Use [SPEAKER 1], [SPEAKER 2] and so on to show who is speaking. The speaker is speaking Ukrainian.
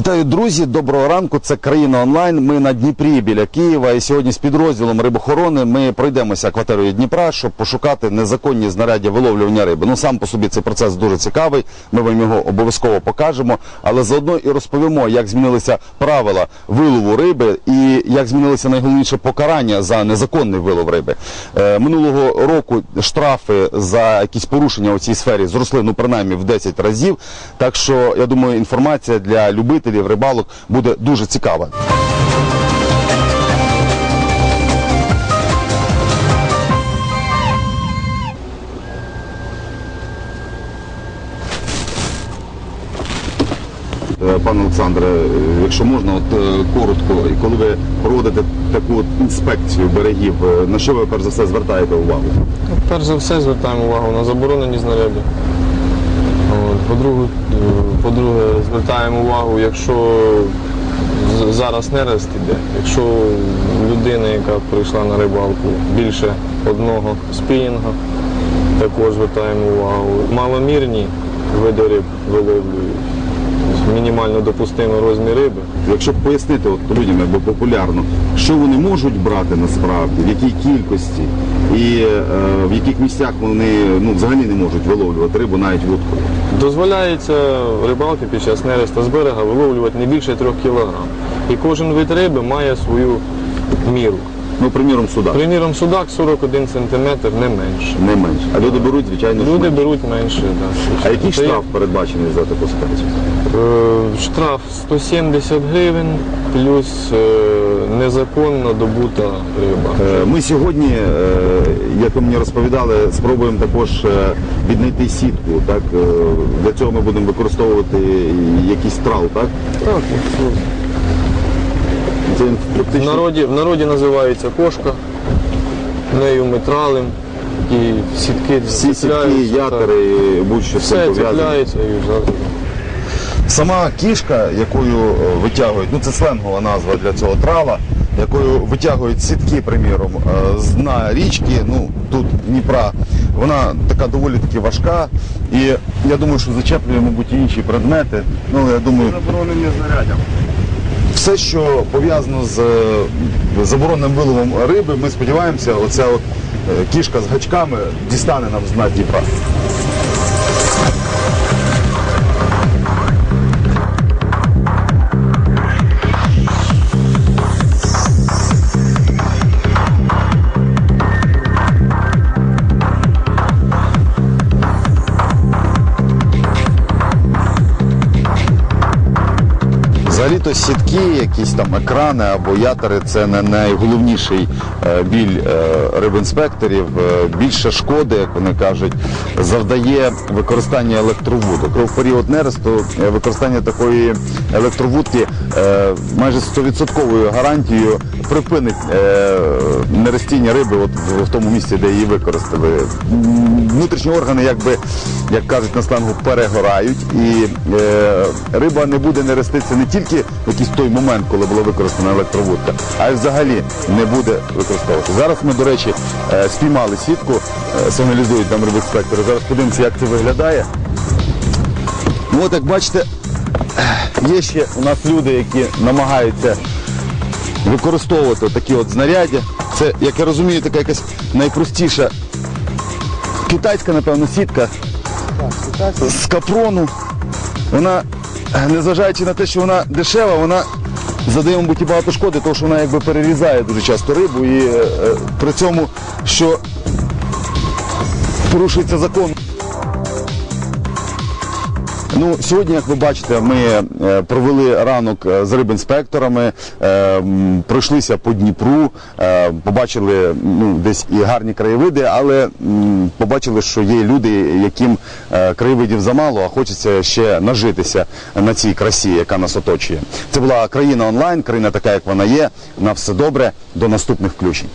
[SPEAKER 1] Вітаю, друзі! Доброго ранку. Це країна онлайн. Ми на Дніпрі біля Києва. І сьогодні з підрозділом рибохорони ми пройдемося акваторією Дніпра, щоб пошукати незаконні знаряддя виловлювання риби. Ну сам по собі цей процес дуже цікавий. Ми вам його обов'язково покажемо, але заодно і розповімо, як змінилися правила вилову риби і як змінилося найголовніше покарання за незаконний вилов риби. Е, минулого року штрафи за якісь порушення у цій сфері зросли ну принаймні в 10 разів. Так що я думаю, інформація для любителів рибалок буде дуже цікава. Е, Пане Олександре, е, якщо можна, от е, коротко, і коли ви проводите таку от інспекцію берегів, на що ви перш за все звертаєте увагу?
[SPEAKER 2] Перш за все звертаємо увагу на заборонені знаряди. По-друге, по-друге, звертаємо увагу, якщо зараз нерест іде, якщо людина, яка прийшла на рибалку, більше одного спінінга, також звертаємо увагу. Маломірні види риб виловлюють. Мінімально допустимий розмір риби.
[SPEAKER 1] Якщо пояснити от людям якби популярно, що вони можуть брати насправді, в якій кількості і е, в яких місцях вони ну, взагалі не можуть виловлювати рибу навіть вудкою.
[SPEAKER 2] Дозволяється рибалки під час нереста з берега виловлювати не більше трьох кілограм. І кожен вид риби має свою міру.
[SPEAKER 1] Ну, приміром, судак
[SPEAKER 2] Приміром, судак 41 см, не менше.
[SPEAKER 1] не менше. А люди беруть, звичайно,
[SPEAKER 2] Люди
[SPEAKER 1] менше.
[SPEAKER 2] беруть менше. Да.
[SPEAKER 1] А який
[SPEAKER 2] Це
[SPEAKER 1] штраф передбачений за таку ситуацію?
[SPEAKER 2] е, штраф 170 гривень плюс е, незаконно добута риба.
[SPEAKER 1] Е, Ми сьогодні, е, як ви мені розповідали, спробуємо також віднайти сітку. Так? Для цього ми будемо використовувати якийсь трал, так?
[SPEAKER 2] Так,
[SPEAKER 1] Це він
[SPEAKER 2] в народі, в народі називається кошка. Нею ми тралим, і сітки
[SPEAKER 1] всі сітки,
[SPEAKER 2] цепляються, так.
[SPEAKER 1] ятери, будь-що цим
[SPEAKER 2] Все
[SPEAKER 1] пов'язане.
[SPEAKER 2] цепляється і завжди.
[SPEAKER 1] Сама кішка, якою е, витягують, ну це сленгова назва для цього трала, якою витягують сітки, приміром, е, з дна річки, ну тут Дніпра, вона така доволі таки важка. І я думаю, що зачеплює, мабуть, і інші предмети. Ну, я думаю,
[SPEAKER 3] заборонені знаряддя.
[SPEAKER 1] все, що пов'язано з забороненим виловом риби, ми сподіваємося, оця от е, кішка з гачками дістане нам з дна Дніпра. Взагалі-то сітки, якісь там екрани або ятери це не найголовніший е, біль е, рибінспекторів. Е, Більше шкоди, як вони кажуть, завдає використання електровудок. В період нересту використання такої електровудки майже 100% гарантією припинить е, нерестіння риби от в, в тому місці, де її використали. Внутрішні органи, якби як кажуть на сленгу, перегорають, і е, риба не буде нереститися не тільки в якийсь той момент, коли була використана електровудка, а й взагалі не буде використовувати. Зараз ми, до речі, е, спіймали сітку, е, сигналізують нам рибінспектори. Зараз подивимося, як це виглядає. Ну от як бачите, є ще у нас люди, які намагаються використовувати такі от знаряддя. Це, як я розумію, така якась найпростіша китайська, напевно, сітка з капрону. Вона, е, незважаючи на те, що вона дешева, вона задає, мабуть, і багато шкоди, тому що вона якби перерізає дуже часто рибу і е, е, при цьому, що порушується закон. Ну, сьогодні, як ви бачите, ми е, провели ранок е, з рибінспекторами, е, пройшлися по Дніпру, побачили ну, десь і гарні краєвиди, але побачили, що є люди, яким краєвидів замало, а хочеться ще нажитися на цій красі, яка нас оточує. Це була країна онлайн, країна така, як вона є. На все добре. До наступних включень.